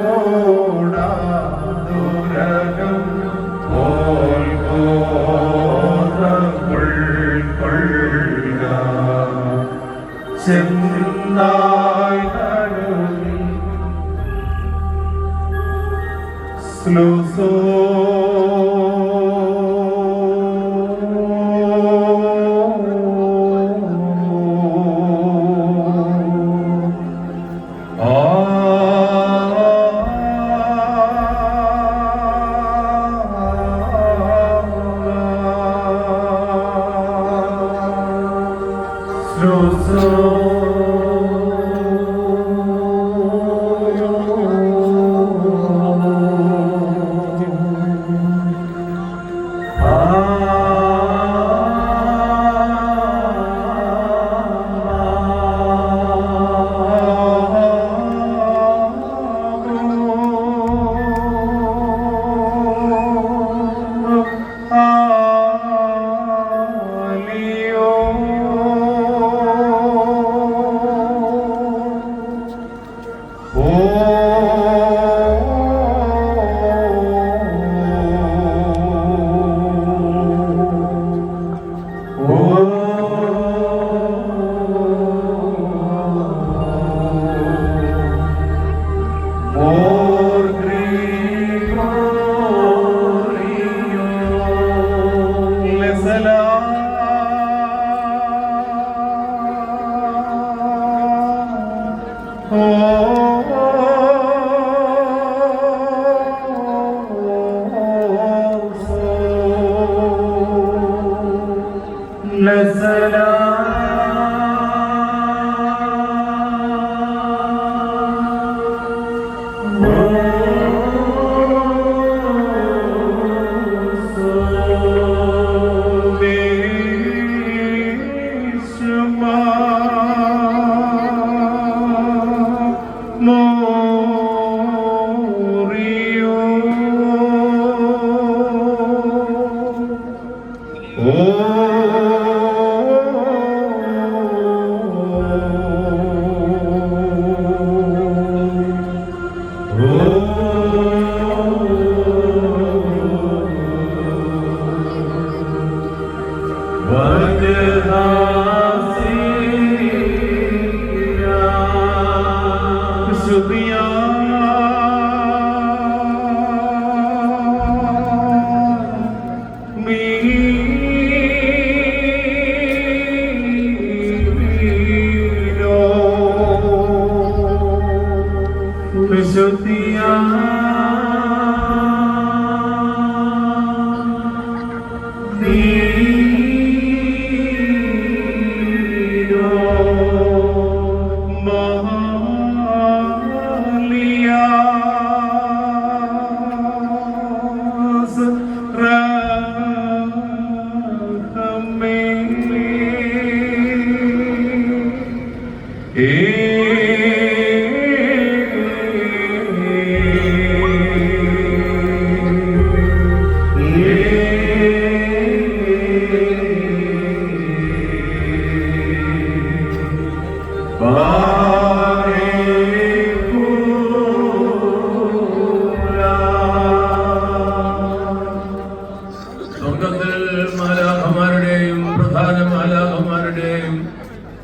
കൂടാതുരകം പോൽ കൊള്ളുക. ചെന്നായി സ്ലുസോ Oh. more.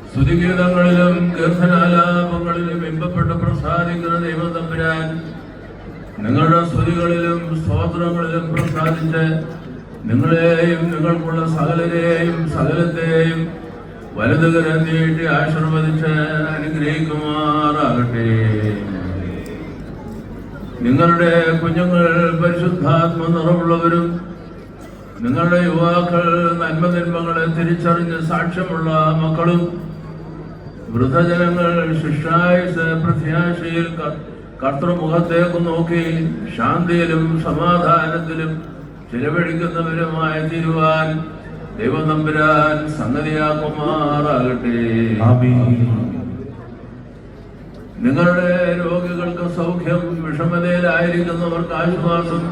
സ്തുതിഗീതങ്ങളിലും കീർത്തനാലാപങ്ങളിലും ഇമ്പപ്പെട്ട് പ്രസാദിക്കുന്ന ദൈവതമ്പുരാൻ നിങ്ങളുടെ സ്തുതികളിലും സ്തോത്രങ്ങളിലും പ്രസാദിച്ച് നിങ്ങളെയും നിങ്ങൾക്കുള്ള സകലരെയും സകലത്തെയും വലതുകരം നീട്ടി ആശീർവദിച്ച് അനുഗ്രഹിക്കുമാറാകട്ടെ. നിങ്ങളുടെ കുഞ്ഞുങ്ങൾ പരിശുദ്ധാത്മ നിറവുള്ളവരും നിങ്ങളുടെ യുവാക്കൾ നന്മതിന്മകളെ തിരിച്ചറിഞ്ഞ് സാക്ഷ്യമുള്ള മക്കളും വൃദ്ധജനങ്ങൾ ശിഷ്യായുസ് പ്രത്യാശയിൽ കർത്തൃമുഖത്തേക്ക് നോക്കി ശാന്തിയിലും സമാധാനത്തിലും ചിലവഴിക്കുന്നവരുമായി തീരുവാൻ ദൈവം നമ്പുരാൻ സംഗതിയാക്കുമാറാകട്ടെ നിങ്ങളുടെ രോഗികൾക്ക് സൗഖ്യം വിഷമതയിലായിരിക്കുന്നവർക്ക് ആശ്വാസം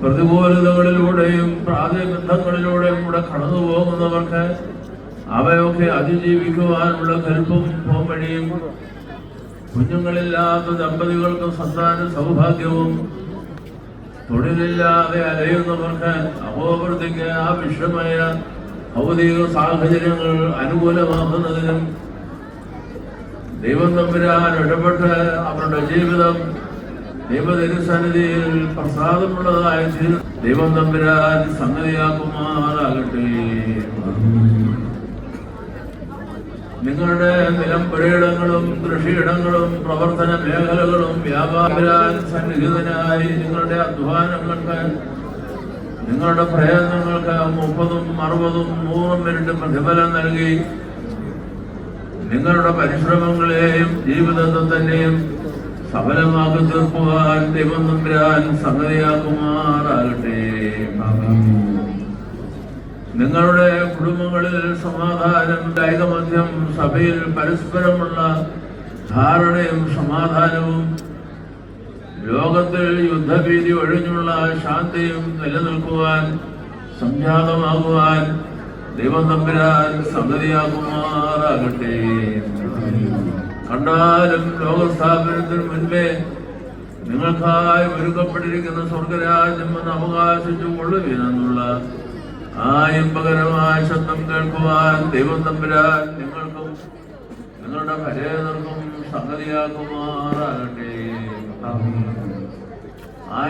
പ്രതികൂലതകളിലൂടെയും പ്രാതിബന്ധങ്ങളിലൂടെയും കൂടെ കടന്നു പോകുന്നവർക്ക് അവയൊക്കെ അതിജീവിക്കുവാനുള്ള കരുപ്പും പോംവഴിയും കുഞ്ഞുങ്ങളില്ലാത്ത ദമ്പതികൾക്കും സന്താന സൗഭാഗ്യവും തൊഴിലില്ലാതെ അലയുന്നവർക്ക് അപോവൃത്തിക്ക് ആവശ്യമായ ഭൗതിക സാഹചര്യങ്ങൾ അനുകൂലമാക്കുന്നതിനും ദൈവം തമ്പുരാൻ ഇടപെട്ട് അവരുടെ ജീവിതം ദൈവതിരുസന്നിധിയിൽ പ്രസാദമുള്ളതായി ദൈവം തമ്പുരാൻ സംഗതിയാക്കുമാറാകട്ടെ നിങ്ങളുടെ നിലം നിലംപുരയിടങ്ങളും കൃഷിയിടങ്ങളും പ്രവർത്തന മേഖലകളും വ്യാപാരാൻ സന്നിഹിതനായി നിങ്ങളുടെ അധ്വാനങ്ങൾക്ക് നിങ്ങളുടെ പ്രയത്നങ്ങൾക്ക് മുപ്പതും അറുപതും നൂറും മിനിറ്റ് പ്രതിഫലം നൽകി നിങ്ങളുടെ പരിശ്രമങ്ങളെയും ജീവിതത്തെ തന്നെയും സഫലമാക്കി തീർക്കുവാൻ ദൈവം നമ്പരാൻ സംഗതിയാക്കുമാറാകട്ടെ. നിങ്ങളുടെ കുടുംബങ്ങളിൽ സമാധാനം ഐകമധ്യം സഭയിൽ പരസ്പരമുള്ള ധാരണയും സമാധാനവും ലോകത്തിൽ യുദ്ധഭീതി ഒഴിഞ്ഞുള്ള ശാന്തിയും നിലനിൽക്കുവാൻ സംജാതമാകുവാൻ ദൈവം തമ്പുരാൻ സംഗതിയാകുമാറാകട്ടെ കണ്ടാലും ലോകസ്ഥാപനത്തിന് മുൻപേ നിങ്ങൾക്കായി ഒരുക്കപ്പെട്ടിരിക്കുന്ന സ്വർഗരാജ്യം എന്ന് അവകാശിച്ചു കൊള്ളുവിനെന്നുള്ള ആ പകരമായ ശബ്ദം കേൾക്കുവാൻ ദൈവം തമ്പുരാൻ നിങ്ങൾക്കും നിങ്ങളുടെ പരേതർക്കും സംഗതിയാക്കുമാറാകട്ടെ ആ